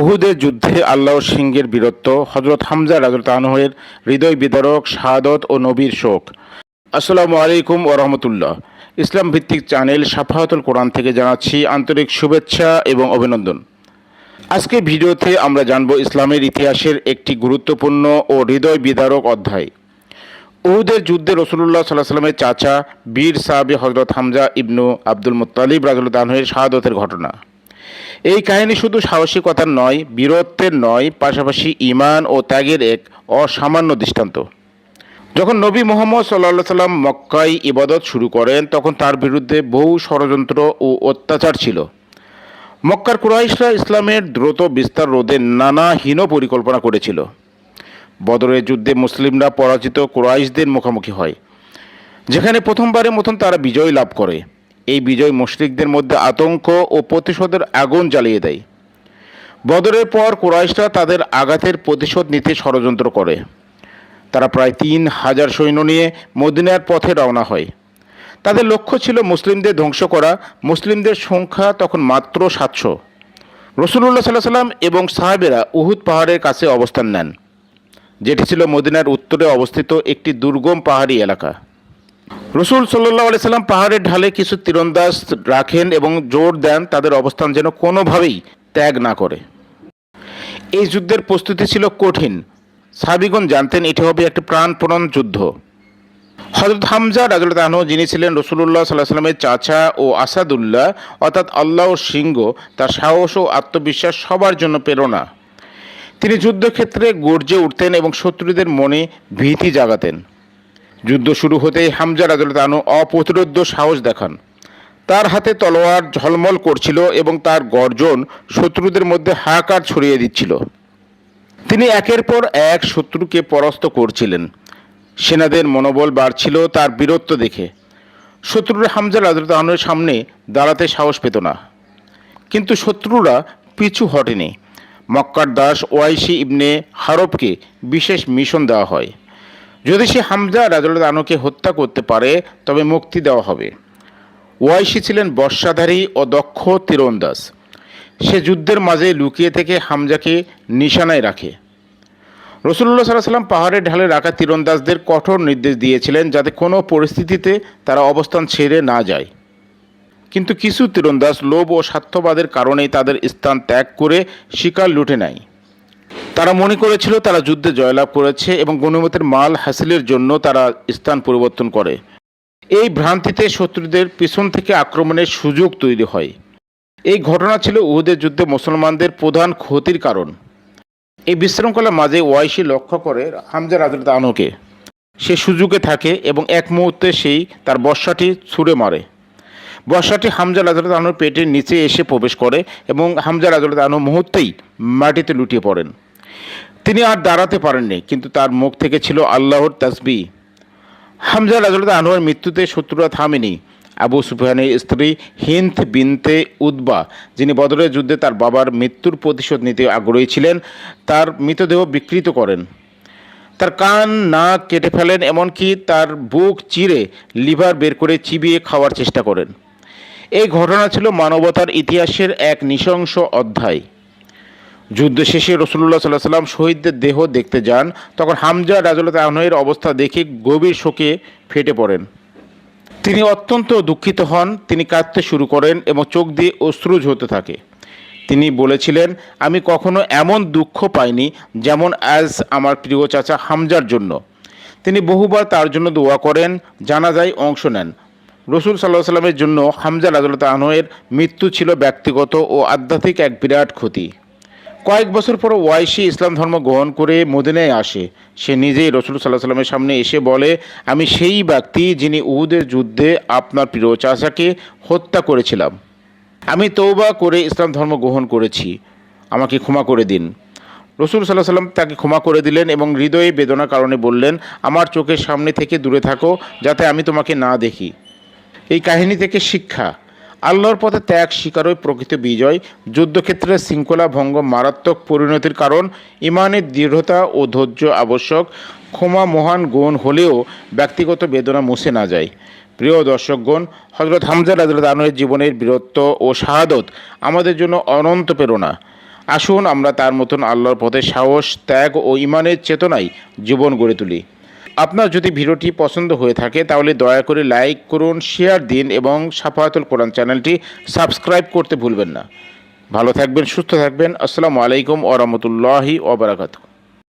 উহুদের যুদ্ধে আল্লাহর সিংহের বীরত্ব হজরত হামজা রাজত আনহের হৃদয় বিদারক, শাহাদত ও নবীর শোক। আসসালামু আলাইকুম ও রহমতুল্লাহ। ইসলাম ভিত্তিক চ্যানেল সাফাহাতুল কোরআন থেকে জানাচ্ছি আন্তরিক শুভেচ্ছা এবং অভিনন্দন। আজকে ভিডিওতে আমরা জানব ইসলামের ইতিহাসের একটি গুরুত্বপূর্ণ ও হৃদয় বিদারক অধ্যায়। উহুদের যুদ্ধে রসুল্লাহ সাল্লাহ সাল্লামের চাচা বীর সাহাবি হজরত হামজা ইবনু আব্দুল মুত্তালিব রাজুল তানহের শাহাদতের ঘটনা। এই কাহিনী শুধু সাহসিকতার নয়, বীরত্বের নয়, পাশাপাশি ইমান ও ত্যাগের এক অসামান্য দৃষ্টান্ত। যখন নবী মোহাম্মদ সাল্লা সাল্লাম মক্কায় ইবাদত শুরু করেন, তখন তার বিরুদ্ধে বহু ষড়যন্ত্র ও অত্যাচার ছিল। মক্কার কুরাইশরা ইসলামের দ্রুত বিস্তার রোধে নানা হীন পরিকল্পনা করেছিল। বদরের যুদ্ধে মুসলিমরা পরাজিত কুরাইশদের মুখোমুখি হয়, যেখানে প্রথমবারের মতন তারা বিজয় লাভ করে। এই বিজয় মুশরিকদের মধ্যে আতঙ্ক ও প্রতিশোধের আগুন জ্বালিয়ে দেয়। বদরের পর কুরাইশরা তাদের আঘাতের প্রতিশোধ নিতে ষড়যন্ত্র করে। তারা প্রায় তিন হাজার সৈন্য নিয়ে মদিনার পথে রওনা হয়। তাদের লক্ষ্য ছিল মুসলিমদের ধ্বংস করা। মুসলিমদের সংখ্যা তখন মাত্র সাতশো। রসুল্লাহ সাল্লাহ সাল্লাম এবং সাহাবেরা উহুদ পাহাড়ের কাছে অবস্থান নেন, যেটি ছিল মদিনার উত্তরে অবস্থিত একটি দুর্গম পাহাড়ি এলাকা। রসুল সাল্লাহ আলি সাল্লাম পাহাড়ের ঢালে কিছু তীরন্দাজ রাখেন এবং জোর দেন তাদের অবস্থান যেন কোনোভাবেই ত্যাগ না করে। এই যুদ্ধের প্রস্তুতি ছিল কঠিন। সাবিগণ জানতেন এটি হবে একটি প্রাণপণন যুদ্ধ। হজরত হামজা রাজুল তাহন যিনি ছিলেন রসুল্লাহ সাল্লাহ সাল্লামের চাচা ও আসাদুল্লাহ, অর্থাৎ আল্লাহ ও সিংহ, তার সাহস ও আত্মবিশ্বাস সবার জন্য প্রেরণা। তিনি যুদ্ধক্ষেত্রে গর্জে উঠতেন এবং শত্রুদের মনে ভীতি জাগাতেন। যুদ্ধ শুরু হতেই হামজা রাজুল তানু অপ্রতিরোধ্য সাহস দেখান। তার হাতে তলোয়ার ঝলমল করছিল এবং তার গর্জন শত্রুদের মধ্যে হাহাকার ছড়িয়ে দিচ্ছিল। তিনি একের পর এক শত্রুকে পরাস্ত করছিলেন। সেনাদের মনোবল বাড়ছিল তার বীরত্ব দেখে। শত্রুরা হামজা রাজুল তাহনের সামনে দাঁড়াতে সাহস পেত না। কিন্তু শত্রুরা পিছু হটেনি। মক্কার দাস ওয়াইসি ইবনে হারবকে বিশেষ মিশন দেওয়া হয়। যদি সে হামজা রাজুল আনুকে হত্যা করতে পারে, তবে মুক্তি দেওয়া হবে। ওয়াইসি ছিলেন বর্ষাধারী ও দক্ষ তীরন্দাজ। সে যুদ্ধের মাঝে লুকিয়ে থেকে হামজাকে নিশানায় রাখে। রসুল্লাহ সাল্লাহ সাল্লাম পাহাড়ের ঢালে রাখা তীরন্দাজদের কঠোর নির্দেশ দিয়েছিলেন যাতে কোনো পরিস্থিতিতে তারা অবস্থান ছেড়ে না যায়। কিন্তু কিছু তীরন্দাজ লোভ ও স্বার্থবাদের কারণেই তাদের স্থান ত্যাগ করে শিকার লুটে নেয়। তারা মনে করেছিল তারা যুদ্ধে জয়লাভ করেছে এবং গণিমতের মাল হাসিলের জন্য তারা স্থান পরিবর্তন করে। এই ভ্রান্তিতে শত্রুদের পিছন থেকে আক্রমণের সুযোগ তৈরি হয়। এই ঘটনা ছিল উহুদের যুদ্ধে মুসলমানদের প্রধান ক্ষতির কারণ। এই বিশৃঙ্খলার মাঝে ওয়াইসি লক্ষ্য করে হামজা রাজুল আনুকে সে সুযোগে থাকে এবং এক মুহূর্তে সেই তার বর্ষাটি ছুঁড়ে মারে। বর্ষাটি হামজা রাজুল আনুর পেটের নিচে এসে প্রবেশ করে এবং হামজা রাজুল আনু মুহূর্তেই মাটিতে লুটিয়ে পড়েন। তিনি আর দাঁড়াতে পারেননি, কিন্তু তার মুখ থেকে ছিল আল্লাহর তাসবি। হামজা রাজুল্লাহ আনোয়ার মৃত্যুতে শত্রুরা থামেনি। আবু সুফিয়ানের স্ত্রী হিন্দ বিনতে উদ্বা যিনি বদরের যুদ্ধে তার বাবার মৃত্যুর প্রতিশোধ নিতে আগ্রহী ছিলেন, তার মৃতদেহ বিকৃত করেন। তার কান, নাক কেটে ফেলেন, এমনকি তার বুক চিরে লিভার বের করে চিবিয়ে খাওয়ার চেষ্টা করেন। এই ঘটনা ছিল মানবতার ইতিহাসের এক নৃশংস অধ্যায়। যুদ্ধ শেষে রসুল্লাহ সাল্লাহ সাল্লাম শহীদদের দেহ দেখতে যান। তখন হামজা রাজুল্লাহ আহনের অবস্থা দেখে গভীর শোকে ফেটে পড়েন। তিনি অত্যন্ত দুঃখিত হন, তিনি কাঁদতে শুরু করেন এবং চোখ দিয়ে অশ্রু ঝরতে থাকে। তিনি বলেছিলেন, আমি কখনো এমন দুঃখ পাইনি যেমন অ্যাজ আমার প্রিয় চাচা হামজার জন্য। তিনি বহুবার তার জন্য দোয়া করেন, জানাজায় অংশ নেন। রসুল সাল্লাহ সাল্লামের জন্য হামজা রাজুল্লাহ আহনের মৃত্যু ছিল ব্যক্তিগত ও আধ্যাত্মিক এক বিরাট ক্ষতি। কয়েক বছর পর ওয়াইসি ইসলাম ধর্ম গ্রহণ করে মদিনায় আসে। সে নিজেই রসুল সাল্লাহ সাল্লামের সামনে এসে বলে, আমি সেই ব্যক্তি যিনি উহুদের যুদ্ধে আপনার প্রিয় চাচাকে হত্যা করেছিলাম। আমি তৌবা করে ইসলাম ধর্ম গ্রহণ করেছি। আমাকে ক্ষমা করে দিন। রসুল সাল্লাহ সাল্লাম তাকে ক্ষমা করে দিলেন এবং হৃদয়ে বেদনার কারণে বললেন, আমার চোখের সামনে থেকে দূরে থাকো, যাতে আমি তোমাকে না দেখি। এই কাহিনী থেকে শিক্ষা। আল্লাহর পথে ত্যাগ স্বীকারই প্রকৃত বিজয়, যুদ্ধক্ষেত্রে শৃঙ্খলা ভঙ্গ মারাত্মক পরিণতির কারণ ইমানের দৃঢ়তা ও ধৈর্য আবশ্যক, ক্ষমা মহান গুণ হলেও ব্যক্তিগত বেদনা মুছে না যায়। প্রিয় দর্শকগণ হজরত হামজা রাজুল আনহের জীবনের বীরত্ব ও শাহাদত আমাদের জন্য অনন্ত প্রেরণা। আসুন আমরা তার মতন আল্লাহর পথে সাহস, ত্যাগ ও ইমানের চেতনায় জীবন গড়ে তুলি। আপনার যদি ভিডিওটি পছন্দ হয়ে থাকে, তাহলে দয়া করে লাইক করুন, শেয়ার দিন এবং সাফায়াতুল কোরআন চ্যানেলটি সাবস্ক্রাইব করতে ভুলবেন না। ভালো থাকবেন, সুস্থ থাকবেন। আসসালামু আলাইকুম ওরহমতুল্লাহি ওবরাকাতু